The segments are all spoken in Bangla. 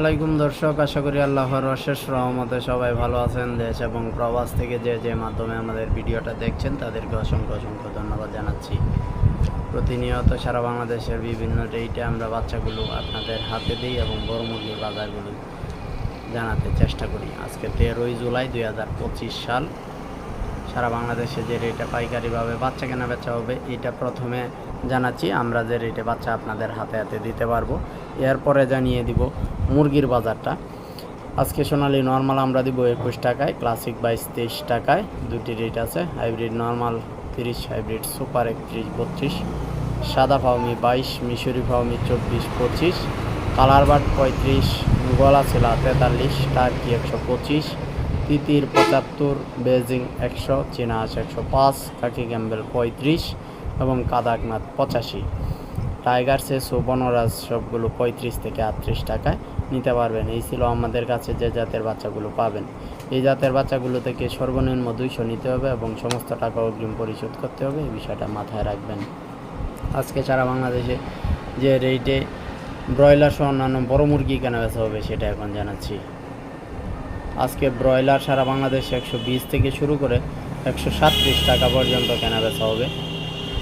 আলাইকুম দর্শক, আশা করি আল্লাহর অশেষ রহমতে সবাই ভালো আছেন দেশ এবং প্রবাস থেকে যে যে মাধ্যমে আমাদের ভিডিওটা দেখছেন, তাদেরকে অসংখ্য অসংখ্য ধন্যবাদ জানাচ্ছি। প্রতিনিয়ত সারা বাংলাদেশের বিভিন্ন রেটে আমরা বাচ্চাগুলো আপনাদের হাতে দিই এবং বড় মুরগির বাজারগুলো জানাতে চেষ্টা করি। আজকে তেরোই জুলাই দুই হাজার পঁচিশ সাল। সারা বাংলাদেশে যে রেটে পাইকারিভাবে বাচ্চা কেনা বেচা হবে, এটা প্রথমে জানাচ্ছি। আমরা যে রেটে বাচ্চা আপনাদের হাতে হাতে দিতে পারব। এরপরে জানিয়ে দিব মুরগির বাজারটা। আজকে সোনালি নর্মাল আমরা দিব একুশ টাকায় ক্লাসিক বাইশ তেইশ টাকায়। দুটি রেট আছে হাইব্রিড নর্মাল তিরিশ হাইব্রিড সুপার একত্রিশ, বত্রিশ। সাদা ফাউমি বাইশ, মিশরি ফাউমি চব্বিশ, পঁচিশ। কালার বাট পঁয়ত্রিশ গলা ছিল তেতাল্লিশ, টার্কি একশো পঁচিশ। তিতির পঁচাত্তর, বেজিং একশো, চীনা হাঁস একশো পাঁচ, কাকি গ্যাম্বেল পঁয়ত্রিশ এবং কাদাকনাথ পঁচাশি। টাইগার সেসু বনরাজ সবগুলো পঁয়ত্রিশ থেকে আটত্রিশ টাকায়। নিতে পারবেন। এই ছিল আমাদের কাছে যে জাতের বাচ্চাগুলো পাবেন। এই জাতের বাচ্চাগুলো থেকে সর্বনিম্ন দুইশো নিতে হবে এবং সমস্ত টাকা অগ্রিম পরিশোধ করতে হবে। এই বিষয়টা মাথায় রাখবেন। আজকে সারা বাংলাদেশে যে রেটে ব্রয়লার সহ অন্যান্য বড় মুরগি কেনা বেচা হবে, সেটা এখন জানাচ্ছি। আজকে ব্রয়লার সারা বাংলাদেশে একশো বিশ থেকে শুরু করে একশো সাতত্রিশ টাকা পর্যন্ত কেনা বেচা হবে।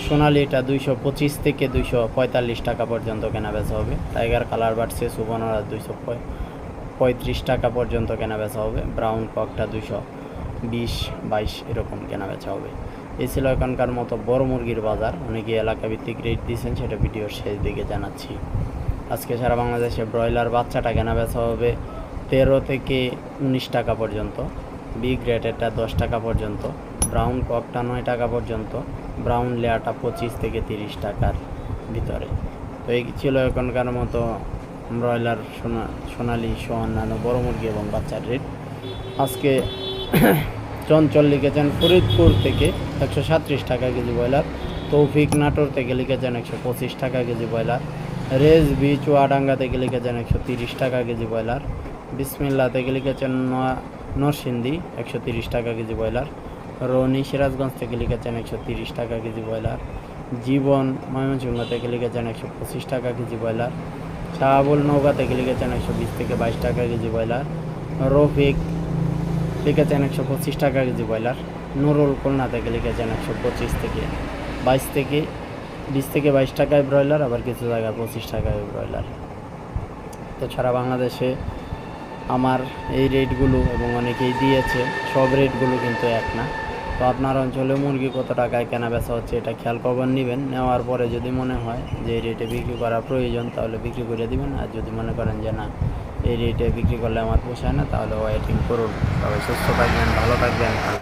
সোনালি এটা দুইশো পঁচিশ থেকে দুইশো পঁয়তাল্লিশ টাকা পর্যন্ত কেনা বেচা হবে। টাইগার, কালার বাড়ছে সুবর্ণরা দুইশো পঁয়ত্রিশ টাকা পর্যন্ত কেনা বেচা হবে। ব্রাউন ককটা দুইশো বিশ, বাইশ এরকম কেনা বেচা হবে। এই ছিল এখনকার মতো বড় মুরগির বাজার। অনেকে এলাকা ভিত্তিক রেট দিয়েছেন, সেটা ভিডিওর শেষ দিকে জানাচ্ছি। আজকে সারা বাংলাদেশে ব্রয়লার বাচ্চাটা কেনা বেচা হবে। তেরো থেকে উনিশ টাকা পর্যন্ত বি গ্রেডেরটা দশ টাকা পর্যন্ত, ব্রাউন ককটা নয় টাকা পর্যন্ত, ব্রাউন লেয়ারটা পঁচিশ থেকে তিরিশ টাকার ভিতরে। তো এই ছিল এখনকার মতো ব্রয়লার, সোনা, সোনালি সহ অন্যান্য বড় মুরগি এবং বাচ্চার রেট। আজকে চঞ্চল লিখেছেন, ফরিদপুর থেকে একশো সাতত্রিশ টাকা কেজি ব্রয়লার, তৌফিক নাটোর থেকে লিখেছেন একশো পঁচিশ টাকা কেজি ব্রয়লার, রেজ বি চুয়াডাঙ্গা থেকে লিখেছেন একশো তিরিশ টাকা কেজি ব্রয়লার বিসমিল্লা থেকে লিখেছেন ন- নরসিংদী, একশো তিরিশ টাকা কেজি ব্রয়লার। রনি সিরাজগঞ্জ থেকে লিখেছেন একশো তিরিশ টাকা কেজি ব্রয়লার। জীবন ময়মনসিংহ থেকে লিখেছেন একশো পঁচিশ টাকা কেজি ব্রয়লার। শাহাবুল নৌকা থেকে লিখেছেন একশো বিশ থেকে বাইশ টাকা কেজি ব্রয়লার। রফিক লিখেছেন একশো পঁচিশ টাকা কেজি ব্রয়লার। নুরুল খুলনা থেকে লিখেছেন একশো পঁচিশ থেকে বাইশ থেকে, বিশ থেকে বাইশ টাকায় ব্রয়লার, আবার কিছু জায়গায় পঁচিশ টাকায় ব্রয়লার। তো সারা বাংলাদেশে আমার এই রেটগুলো এবং অনেকেই দিয়েছে, সব রেটগুলো কিন্তু এক না। তো আপনার অঞ্চলে মুরগি কত টাকায় কেনা বেচা হচ্ছে এটা খেয়াল খবর নেবেন। নেওয়ার পরে যদি মনে হয় যে এই রেটে বিক্রি করা প্রয়োজন, তাহলে বিক্রি করে দিবেন। আর যদি মনে করেন যে না, এই রেটে বিক্রি করলে আমার পোষায় না, তাহলে ওয়েটিং করুন। সবাই সুস্থ থাকবেন, ভালো থাকবেন।